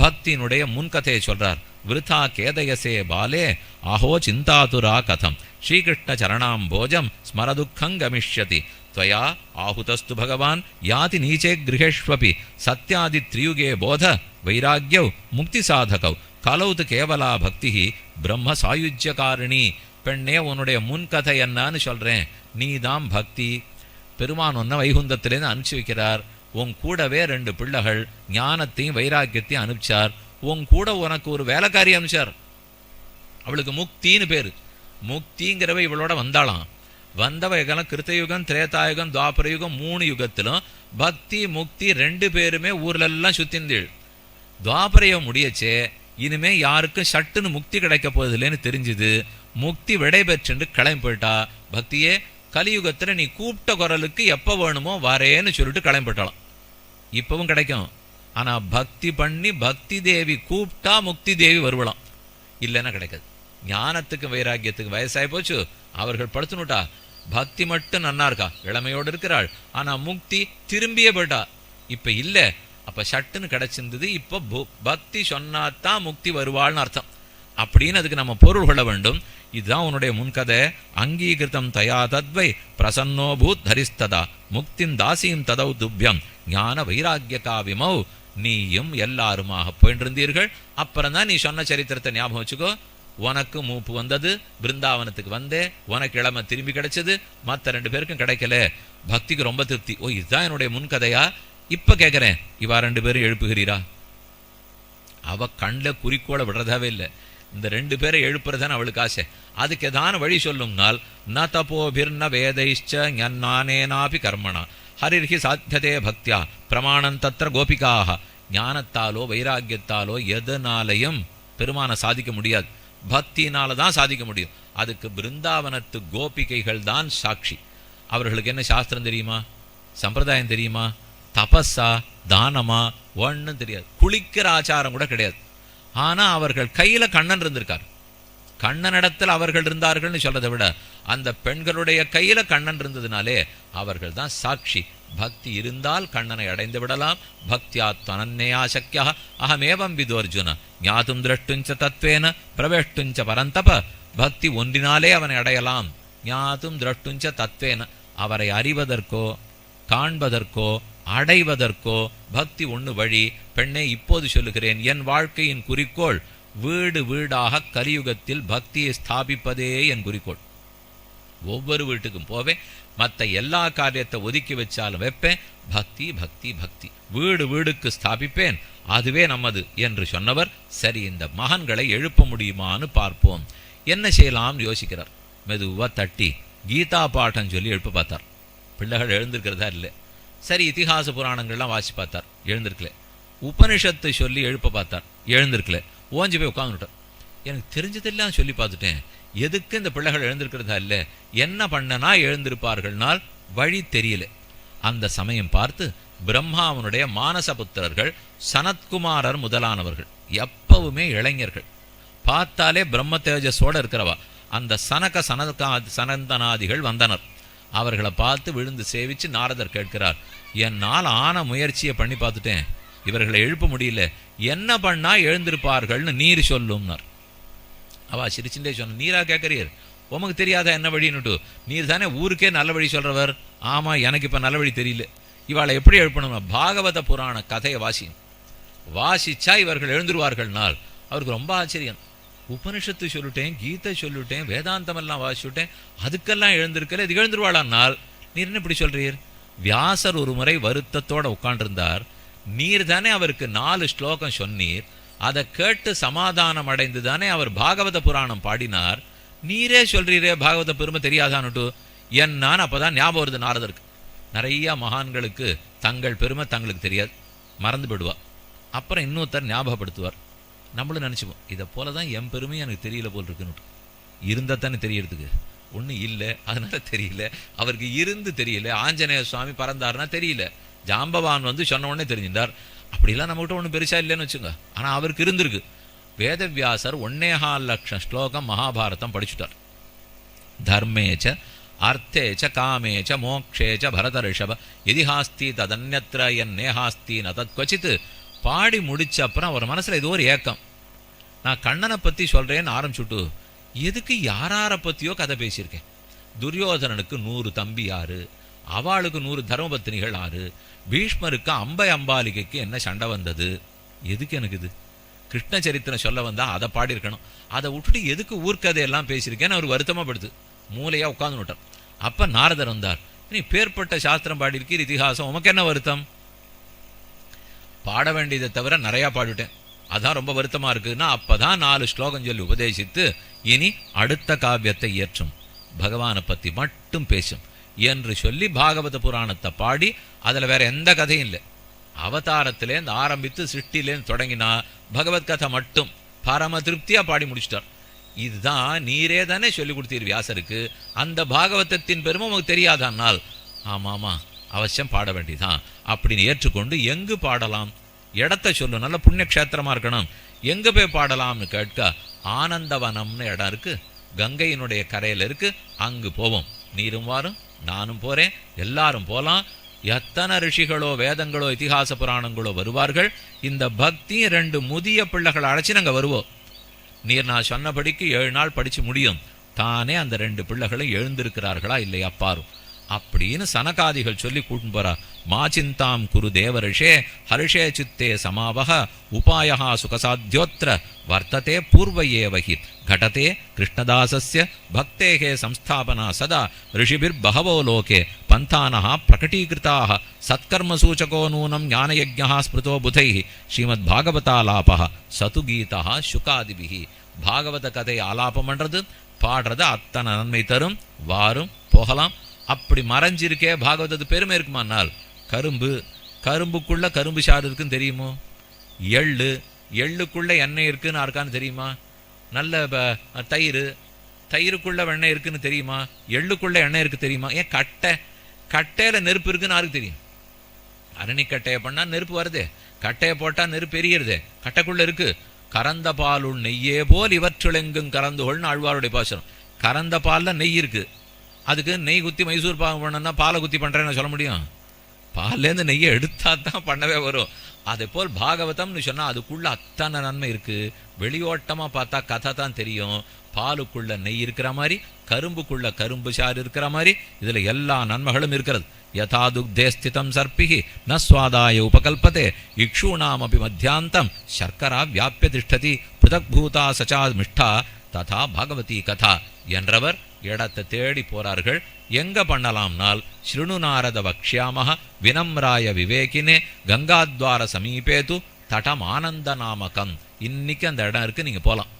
பக்தியினுடைய முன்கதையை சொல்றார் விருதா கேதயசே பாலே அஹோ சிந்தாதுரா கதம் ஸ்ரீகிருஷ்ண சரணாம் போஜம் ஸ்மரதுக்கம் கமிஷ்யதி त्वया आहुतस्तु भगवान् याति नीचे गृहेष्वपि सत्यादि त्रियुगे बोध वैराग्यौ मुक्तिसाधकौ கலௌ து கேவலா பக்தி பிரம்ம சாயுஜ்யகாரிணி பெண்ணே உன்னுடைய முன்கதை என்னன்னு சொல்றேன் நீதான் பக்தி பெருமான் ஒன்ன வைகுந்தத்திலேருந்து அனுப்பிச்சு வைக்கிறார் உன் கூடவே ரெண்டு பிள்ளைகள் ஞானத்தையும் வைராக்கியத்தையும் அனுப்பிச்சார். உன் கூட உனக்கு ஒரு வேலைக்காரி அனுப்பிச்சார். அவளுக்கு முக்தின்னு பேர். முக்திங்கிறவ இவளோட வந்தாளாம். வந்தவ எல்லாம் கிருத்தயுகம் திரேதாயுகம் துவாபர யுகம் மூணு யுகத்திலும் பக்தி முக்தி ரெண்டு பேருமே ஊர்லெல்லாம் சுத்திந்தீள். துவாபரையம் முடியச்சே இனிமே யாருக்கும் சட்டுன்னு முக்தி கிடைக்க போதில்லைன்னு தெரிஞ்சுது. முக்தி விடை பெற்றுன்னு கிளம்பி போயிட்டா. பக்தியே கலியுகத்தில் நீ கூப்பிட்ட குரலுக்கு எப்போ வேணுமோ வரேன்னு சொல்லிட்டு கிளம்பி போயிட்டாளாம். இப்பவும் கிடைக்கும். ஆனா பக்தி பண்ணி பக்தி தேவி கூப்பிட்டா முக்தி தேவி வருவலாம். இல்லைன்னா கிடைக்காது. ஞானத்துக்கு வைராக்கியத்துக்கு வயசாகி போச்சு அவர்கள் படுத்துனுட்டா பக்தி மட்டும் நன்னா இருக்கா? இளமையோடு இருக்கிறாள். ஆனால் முக்தி திரும்பியே போயிட்டா. இப்போ இல்லை. அப்போ சட்டுன்னு கிடைச்சிருந்தது இப்போ பக்தி சொன்னாதான் முக்தி வருவாள்னு அர்த்தம். அப்படின்னு அதுக்கு நம்ம பொருள் கொள்ள வேண்டும். இதுதான் உன்னுடைய முன்கதை. அங்கீகிருதம் தயா தத்வை பிரசன்னோ பூத் தரிஸ்ததா முக்தின் தாசியும் ததௌ துப்பியம் ஞான வைராக்கிய காவிமௌ நீயும் எல்லாருமாக போயின்றிருந்தீர்கள். அப்புறம் தான் நீ சொன்ன சரித்திரத்தை ஞாபகம் வச்சுக்கோ. உனக்கு மூப்பு வந்தது பிருந்தாவனத்துக்கு வந்தே. உனக்கு இளமை திரும்பி கிடைச்சது மற்ற ரெண்டு பேருக்கும் கிடைக்கல. பக்திக்கு ரொம்ப திருப்தி. ஓ இதுதான் என்னுடைய முன்கதையா? இப்ப கேட்குறேன் இவா ரெண்டு பேரும் எழுப்புகிறீரா? அவ கண்ணில் குறிக்கோளை விடுறதாவே இல்லை. இந்த ரெண்டு பேரை எழுப்புறதானே அவளுக்கு ஆசை. அதுக்கு ஏதான வழி சொல்லுங்கால் ந தபோபிர்ன வேதைஷ்ச ஞானேனாபி கர்மணா. ஹரிர்ஹி சாத்தியதே பக்தியா. பிரமாணம் தத்திர கோபிகாக ஞானத்தாலோ வைராக்கியத்தாலோ எதனாலையும் பெருமானை சாதிக்க முடியாது. பக்தியினால தான் சாதிக்க முடியும். அதுக்கு பிருந்தாவனத்து கோபிகைகள் தான் சாட்சி. அவர்களுக்கு என்ன சாஸ்திரம் தெரியுமா? சம்பிரதாயம் தெரியுமா? தபஸா தானமா? ஒண்ணும் தெரியாது. குளிக்கிற ஆச்சாரம் கூட கிடையாது. ஆனால் அவர்கள் கையில் கண்ணன் இருந்திருக்கார். கண்ணனிடத்தில் அவர்கள் இருந்தார்கள்னு சொல்றதை விட அந்த பெண்களுடைய கையில் கண்ணன் இருந்ததுனாலே அவர்கள் தான் சாட்சி. பக்தி இருந்தால் கண்ணனை அடைந்து விடலாம். பக்தியா தனன்னையா சக்கியா அகமேவம் விது அர்ஜுன ஞாதும் திரஷ்டுஞ்ச தத்வேன. பிரவேஷ்டுஞ்ச பரந்தப. பக்தி ஒன்றினாலே அவனை அடையலாம். ஞாதும் திரஷ்டுஞ்ச தத்வேன. அவரை அறிவதற்கோ காண்பதற்கோ அடைவதற்கோ பக்தி ஒன்று வழி பெண்ணை இப்போது சொல்லுகிறேன் என் வாழ்க்கையின் குறிக்கோள் வீடு வீடாக கலியுகத்தில் பக்தியை ஸ்தாபிப்பதே என் குறிக்கோள். ஒவ்வொரு வீட்டுக்கும் போவேன் மற்ற எல்லா காரியத்தை ஒதுக்கி வச்சாலும் வைப்பேன் பக்தி பக்தி பக்தி. வீடு வீடுக்கு ஸ்தாபிப்பேன் அதுவே நமது என்று சொன்னவர் சரி இந்த மகன்களை எழுப்ப முடியுமான்னு பார்ப்போம். என்ன செய்யலாம்னு யோசிக்கிறார். மெதுவாக தட்டி கீதா பாட்டம் சொல்லி எழுப்ப பார்த்தார். பிள்ளைகள் எழுந்திருக்கிறதா இல்லை சரி இத்திகாச புராணங்கள்லாம் வாசி பார்த்தார். எழுந்திருக்கல. உபனிஷத்தை சொல்லி எழுப்ப பார்த்தார். எழுந்திருக்கல. ஓஞ்சி போய் உட்காந்துட்டார் எனக்கு தெரிஞ்சதெல்லாம் சொல்லி பார்த்துட்டேன். எதுக்கு இந்த பிள்ளைகள் எழுந்திருக்கிறதா இல்லை? என்ன பண்ணனா எழுந்திருப்பார்கள்னால் வழி தெரியல. அந்த சமயம் பார்த்து பிரம்மாவனுடைய மானசபுத்திரர்கள் சனத்குமாரர் முதலானவர்கள் எப்பவுமே இளைஞர்கள். பார்த்தாலே பிரம்ம தேஜஸோடு இருக்கிறவா. அந்த சனக சனகா சனந்தனாதிகள் வந்தனர். அவர்களை பார்த்து விழுந்து சேவிச்சு நாரதர் கேட்கிறார் என்னால் ஆன முயற்சியை பண்ணி பார்த்துட்டேன். இவர்களை எழுப்ப முடியல. என்ன பண்ணா எழுந்திருப்பார்கள்னு நீர் சொல்லும்னார். அவா சிரிச்சுட்டே சொன்ன நீரா கேட்குறீர்? உமக்கு தெரியாத என்ன வழின்னுட்டு? நீர் தானே ஊருக்கே நல்ல வழி சொல்றவர். ஆமா எனக்கு இப்போ நல்ல வழி தெரியல. இவளை எப்படி எழுப்பணும்னா பாகவத புராண கதையை வாசி. வாசிச்சா இவர்கள் எழுந்துருவார்கள்னால் அவருக்கு ரொம்ப ஆச்சரியம். உபனிஷத்து சொல்லிட்டேன் கீதை சொல்லிட்டேன் வேதாந்தம் எல்லாம் வாசிச்சுட்டேன். அதுக்கெல்லாம் எழுந்திருக்கல இது எழுந்துருவாளானால்? நீர் என்ன இப்படி சொல்றீர்? வியாசர் ஒரு முறை வருத்தத்தோட உட்காண்டிருந்தார் நீர் தானே அவருக்கு நாலு ஸ்லோகம் சொன்னீர். அதை கேட்டு சமாதானம் அடைந்து தானே அவர் பாகவத புராணம் பாடினார். நீரே சொல்றீரே பாகவத பெருமை தெரியாதான்னுட்டு என்னான்னு அப்போதான் ஞாபகம் வருது நாரதருக்கு. நிறைய மகான்களுக்கு தங்கள் பெருமை தங்களுக்கு தெரியாது. மறந்து விடுவா அப்புறம் இன்னொருத்தர் ஞாபகப்படுத்துவார். நம்மளும் நினச்சிப்போம் இதை போல தான் என் பெருமையும் எனக்கு தெரியல போல் இருக்குன்னு இருந்தால் தானே தெரியறதுக்கு? ஒன்றும் இல்லை அதனால தெரியல. அவருக்கு இருந்து தெரியல ஆஞ்சநேய சுவாமி பறந்தாருன்னா தெரியல. ஜாம்பவான் வந்து சொன்ன உடனே தெரிஞ்சிருந்தார். அப்படிலாம் நம்மகிட்ட ஒன்றும் பெருசா இல்லைன்னு வச்சுங்க ஆனால் அவருக்கு இருந்திருக்கு. வேதவியாசர் ஒன்னேகால் லட்சம் ஸ்லோகம் மகாபாரதம் படிச்சுட்டார். தர்மேச்ச அர்த்தேச்ச காமேச்ச மோக்ஷேச்ச பரத ரிஷப எதிஹாஸ்தி ததன்யத்ர என் நேஹாஸ்தி ந தத்வச்சித் பாடி முடிச்ச அப்புறம் அவர் மனசில் ஏதோ ஒரு ஏக்கம். நான் கண்ணனை பற்றி சொல்கிறேன்னு ஆரம்பிச்சுட்டு எதுக்கு யாராரை பற்றியோ கதை பேசியிருக்கேன். துரியோதனனுக்கு நூறு தம்பி யாரு? அவளுக்கு நூறு தர்மபத்தினிகள் ஆறு பீஷ்மருக்கு அம்பை அம்பாலிகைக்கு என்ன சண்டை வந்தது? எதுக்கு எனக்கு இது? கிருஷ்ண சரித்திரம் சொல்ல வந்தால் அதை பாடியிருக்கணும். அதை விட்டுட்டு எதுக்கு ஊர்க்கதையெல்லாம் பேசியிருக்கேன்னு அவர் வருத்தமாகப்படுது மூலையாக உட்காந்து விட்டார் அப்போ நாரதர் வந்தார். நீ பேர்பட்ட சாஸ்திரம் பாடியிருக்கீர் இதிகாசம் உமக்கு என்ன வருத்தம்? பாட வேண்டியதை தவிர நிறையா பாடிட்டேன் அதான் ரொம்ப வருத்தமா இருக்குன்னா அப்பதான் நாலு ஸ்லோகம் சொல்லி உபதேசித்து இனி அடுத்த காவியத்தை இயற்றும். பகவானை பற்றி மட்டும் பேசும். என்று சொல்லி பாகவத புராணத்தை பாடி அதில் வேற எந்த கதையும் இல்லை. அவதாரத்திலேருந்து ஆரம்பித்து சிருஷ்டிலேருந்து தொடங்கினா பகவத் கதை மட்டும் பரம திருப்தியாக பாடி முடிச்சிட்டார். இதுதான் நீரே தானே சொல்லி கொடுத்தீர் வியாசருக்கு. அந்த பாகவதத்தின் பெருமை உங்களுக்கு தெரியாதானால் ஆமாம் ஆமாம். அவசியம் பாட வேண்டியதான் அப்படின்னு ஏற்றுக்கொண்டு எங்கு பாடலாம்? இடத்த சொல்லு நல்ல புண்ணியக்ஷேத்திரமா இருக்கணும். எங்கே போய் பாடலாம்னு கேட்க ஆனந்தவனம்னு இடம் இருக்கு. கங்கையினுடைய கரையில இருக்கு. அங்கு போவோம். நீரும் வாரும் நானும் போறேன் எல்லாரும் போகலாம் எத்தனை ரிஷிகளோ வேதங்களோ இதிகாச புராணங்களோ வருவார்கள். இந்த பக்தி ரெண்டு முதிய பிள்ளைகளை அழைச்சி நாங்கள் வருவோம் நீர் நான் சொன்னபடிக்கு ஏழு நாள் படிச்சு முடியும். தானே அந்த ரெண்டு பிள்ளைகளும் எழுந்திருக்கிறார்களா இல்லையா? பாரும். அப்படின்னு சனகாதிகள் சொல்லி கூட்டின்னு போறா மா சிந்தாம் குரு தேவரிஷே ஹர்ஷே சித்தே சமாவக உபாயா சுகசாத்தியோத்திர வர்த்ததே பூர்வ ஏவகி घटते कृष्णदासस्य भक्तेः संस्थापना सदा ऋषिभिर्बहवो लोके पन्थानः प्रकटीकृताः सत्कर्मसूचको नूनं ज्ञानयज्ञः स्मृतो बुधैः श्रीमद्भागवतालापः சது கீதா சுகாதிபிகி பாகவத கதை ஆலாபம் பண்றது பாடுறது அத்தனை நன்மை தரும் வாரும் போகலாம் அப்படி மறைஞ்சிருக்கே பாகவதத்து பெருமை இருக்குமானால் கரும்பு கரும்புக்குள்ளே கரும்பு சாறு இருக்குன்னு தெரியுமோ? எள்ளு எள்ளுக்குள்ளே எண்ணெய் இருக்குன்னு யாருக்கான்னு தெரியுமா? நல்ல ப- தயிர் தயிருக்குள்ளே வெண்ணெய் இருக்குன்னு தெரியுமா? எள்ளுக்குள்ளே எண்ணெய் இருக்குது தெரியுமா? ஏன் கட்டை கட்டையில் நெருப்பு இருக்குன்னு யாருக்கு தெரியும்? அரணிக்கட்டையை பண்ணால் நெருப்பு வருதே. கட்டையை போட்டால் நெருப்பு எரியுறதே. கட்டைக்குள்ளே இருக்குது கறந்த பாலுள் நெய்யே போல் இவற்றுளெங்கும் கறந்துகொள்னு ஆழ்வாருடைய பாசனம் கறந்த பால்ல நெய் இருக்குது அதுக்கு நெய் குத்தி மைசூர் பாகம் பண்ணனா பாலை குத்தி பண்ணுறேன்னு சொல்ல முடியும். பால்லேருந்து நெய்யை எடுத்தா தான் பண்ணவே வரும். அதே போல் பாகவதம்னு சொன்னால் அதுக்குள்ளே அத்தனை நன்மை இருக்கு. வெளியோட்டமாக பார்த்தா கதை தான் தெரியும். பாலுக்குள்ள நெய் இருக்கிற மாதிரி கரும்புக்குள்ள கரும்பு சாறு இருக்கிற மாதிரி இதில் எல்லா நன்மைகளும் இருக்கிறது. யதா துக்தே ஸ்திதம் சர்ப்பிகி ந சுவாதாய உபகல்பதே இக்ஷூணாமபி மத்தியாந்தம் சர்க்கரா வியாபிய திஷ்டதி பிருதக் பூதா சச்சா மிஷ்டா ததா பாகவதி கதா. என்றவர் இடத்தை தேடி போறார்கள். எங்க பண்ணலாம்னால் ஸ்ருணுநாரத வக்ஷ்யாமஹ வினம்ராய விவேகினே கங்காத்வார சமீபேது தடம் ஆனந்த நாமகம் இன்னைக்கு அந்த இடம் இருக்கு நீங்க போலாம்.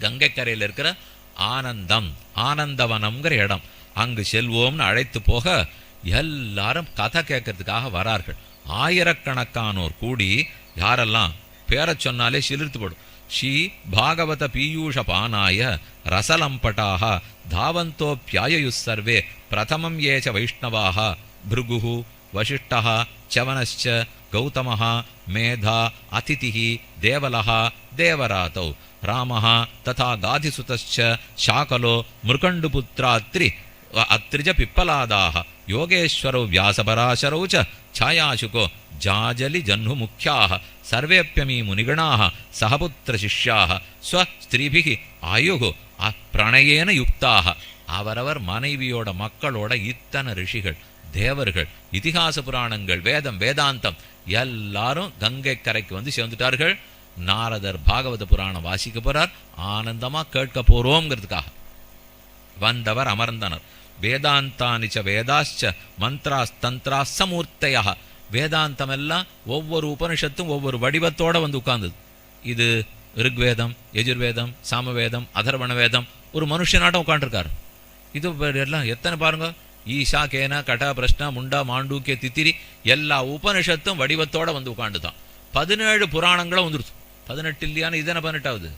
கங்கைக்கரையில் இருக்கிற ஆனந்தம் ஆனந்தவனம்ங்கிற இடம். அங்கு செல்வோம்னு அழைத்து போக எல்லாரும் கதை கேட்கறதுக்காக வரார்கள். ஆயிரக்கணக்கானோர் கூடி யாரெல்லாம் பேரை சொன்னாலே சிலிர்த்து శ్రీ భాగవత పీయూష పానాయ పీయూషపానాయ రసలంపటాः ధావంతోప్యాయయుస్సర్వే ప్రథమం ఏ చ వైష్ణవా భృగు వశిష్ట చవనశ్చ గౌతమ మేధ అతిథి దేవల దేవరాత రామ తాధిసుత గాధిసుతశ్చ శాకలో మృకండుపుత్రాత్రి అత్రిజ పిప్పలాదా యోగేశ్వరౌ వ్యాసపరాశరౌ ఛాయాశుకో జాజలి జన్ముఖ్యా ಸರ್ವೇಪ್ಯಮೀ ಮುನಿಗಣಾ ಸಹಪುತ್ರ ಶಿಷ್ಯಾ ಸ್ವಸ್ತ್ರೀಭಿ ಆಯುಗು ಆ பிரணயேன யுக்தாக அவரவர் மனைவியோட மக்களோட இத்தனை ரிஷிகள் தேவர்கள் இதிகாச புராணங்கள் வேதம் வேதாந்தம் எல்லாரும் கங்கை கரைக்கு வந்து சேர்ந்துட்டார்கள். நாரதர் பாகவத புராணம் வாசிக்க போறார் ஆனந்தமா கேட்க போறோங்கிறதுக்காக வந்தவர் அமர்ந்தனர். வேதாந்தானிச்ச வேதாச்ச மந்திராஸ் தந்திராஸ் சமூர்த்தையாக வேதாந்தம் எல்லாம் ஒவ்வொரு உபனிஷத்தும் ஒவ்வொரு வடிவத்தோட வந்து உட்கார்ந்தது. இது ரிக்வேதம் எஜுர்வேதம் சாமவேதம் அதர்வண வேதம் ஒரு மனுஷனாட்டம் உட்காந்துருக்காரு இது எல்லாம் எத்தனை பாருங்க? ஈஷா கேனா கட பிரஷ்னா முண்டா மாண்டூக்கிய தித்திரி எல்லா உபனிஷத்தும் வடிவத்தோட வந்து உட்காந்துதான் பதினேழு புராணங்களும் வந்துருச்சு. பதினெட்டு இல்லையான்னு இதுதானே பதினெட்டாவது?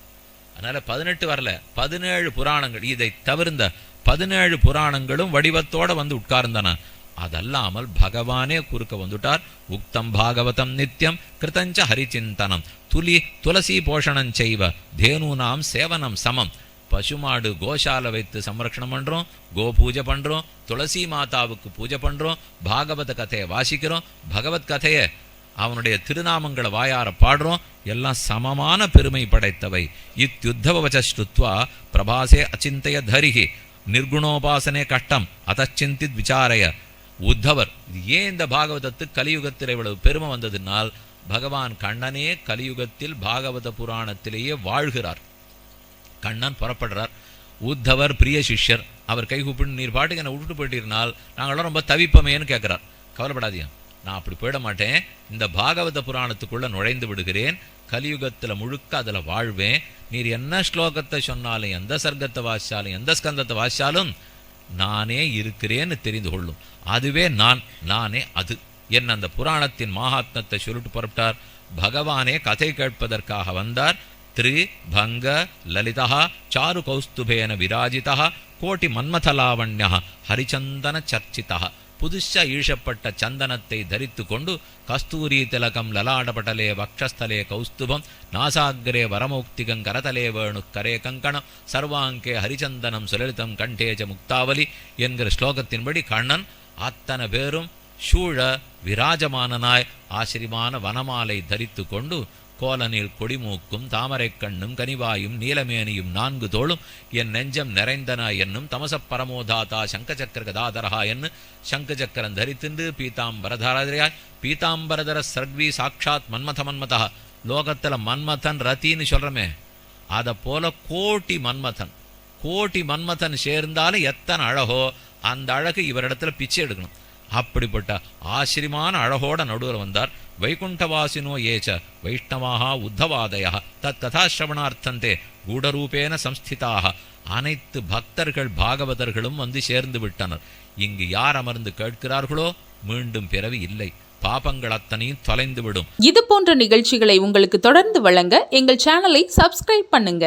அதனால பதினெட்டு வரல. பதினேழு புராணங்கள். இதை தவிர்ந்த பதினேழு புராணங்களும் வடிவத்தோட வந்து உட்கார்ந்தன. அதல்லாமல் பகவானே குறுக்க வந்துட்டார். உக்தம் பாகவதம் நித்தியம் கிருதஞ்ச ஹரிச்சிந்தனம். துலி துளசி போஷணம் செய்வ. தேனூனாம் சேவனம் சமம். பசுமாடு கோசாலை வைத்து சம்ரக்ஷணம் பண்ணுறோம் கோ பூஜை பண்ணுறோம் துளசி மாதாவுக்கு பூஜை பண்ணுறோம் பாகவத கதையை வாசிக்கிறோம் பகவத் கதையை அவனுடைய திருநாமங்களை வாயார பாடுறோம். எல்லாம் சமமான பெருமை படைத்தவை. இத்யுத்தவச்ச ஸ்ருத்வா பிரபாசே அச்சிந்தைய தரிகி நிர்குணோபாசனே கஷ்டம் அதச்சிந்தித் விசாரய. உத்தவர். ஏன் இந்த பாகவதத்துக்கு கலியுகத்தில் இவ்வளவு பெருமை வந்ததுனால் பகவான் கண்ணனே கலியுகத்தில் பாகவத புராணத்திலேயே வாழ்கிறார். கண்ணன் புறப்படுறார். உத்தவர் பிரிய சிஷ்யர் அவர் கை கூப்பிட்டு நீர் பாட்டுக்கு என்னை விட்டுட்டு போயிட்டிருந்தால் நாங்களாம் ரொம்ப தவிப்பமேன்னு கேட்குறார். கவலைப்படாதீங்க. நான் அப்படி போயிட மாட்டேன். இந்த பாகவத புராணத்துக்குள்ள நுழைந்து விடுகிறேன். கலியுகத்தில் முழுக்க அதில் வாழ்வேன். நீர் என்ன ஸ்லோகத்தை சொன்னாலும் எந்த சர்க்கத்தை வாசிச்சாலும் எந்த ஸ்கந்தத்தை வாசிச்சாலும் நானே இருக்கிறேன்னு தெரிந்து கொள்ளும். அதுவே நான் நானே அது. என் அந்த புராணத்தின் மகாத்மத்தை சொல்லிட்டு புறப்பட்டார். பகவானே கதை கேட்பதற்காக வந்தார். திரு பங்க லலிதா சாரு கௌஸ்துபேன விராஜிதா கோட்டி மன்மதலாவண்யா ஹரிச்சந்தன சர்ச்சிதா. புதுசா ஈழப்பட்ட சந்தனத்தை தரித்து கொண்டு கஸ்தூரி திலகம் லலாடபடலே வக்ஷஸ்தலே கௌஸ்துபம் நாசாகிரே வரமௌக்திகம் கரதலே வேணு கரே கங்கணம் சர்வாங்கே ஹரிச்சந்தனம் சுலலிதம் கண்டேஜ முக்தாவலி என்கிற ஸ்லோகத்தின்படி கண்ணன் அத்தனை பேரும் சூழ விராஜமானனாய் ஆசிரியமான வனமாலை தரித்து கொண்டு கோலனில் கொடிமூக்கும் தாமரைக் கண்ணும் கனிவாயும் நீலமேனியும் நான்கு தோளும் என் நெஞ்சம் நிறைந்தன என்னும் தமசப் பரமோதாதா சங்கச்சக்கர கதாதரஹா என்று சங்கச்சக்கரம் தரித்துண்டு பீதாம்பரதராய் பீதாம்பரதர சர்வி சாட்சாத் மன்மத மன்மதா லோகத்தில் மன்மதன் ரத்தின்னு சொல்கிறோமே அதை போல கோட்டி மன்மதன். கோட்டி மன்மதன் சேர்ந்தாலும் எத்தனை அழகோ அந்த அழகு இவரிடத்துல பிச்சை எடுக்கணும். அப்படிப்பட்ட ஆச்சரியமான அழகோட நடுவில் வந்தார் வைகுண்டவாசினோ ஏச்ச வைஷ்ணவாக உத்தவாதய தத் கதாசிரவணார்த்தந்தே கூடரூபேன சம்ஸ்திதாக அனைத்து பக்தர்கள் பாகவதர்களும் வந்து சேர்ந்து விட்டனர். இங்கு யார் அமர்ந்து கேட்கிறார்களோ மீண்டும் பிறவி இல்லை. பாபங்கள் அத்தனையும் தொலைந்துவிடும். இது போன்ற நிகழ்ச்சிகளை உங்களுக்கு தொடர்ந்து வழங்க எங்கள் சேனலை சப்ஸ்கிரைப் பண்ணுங்க.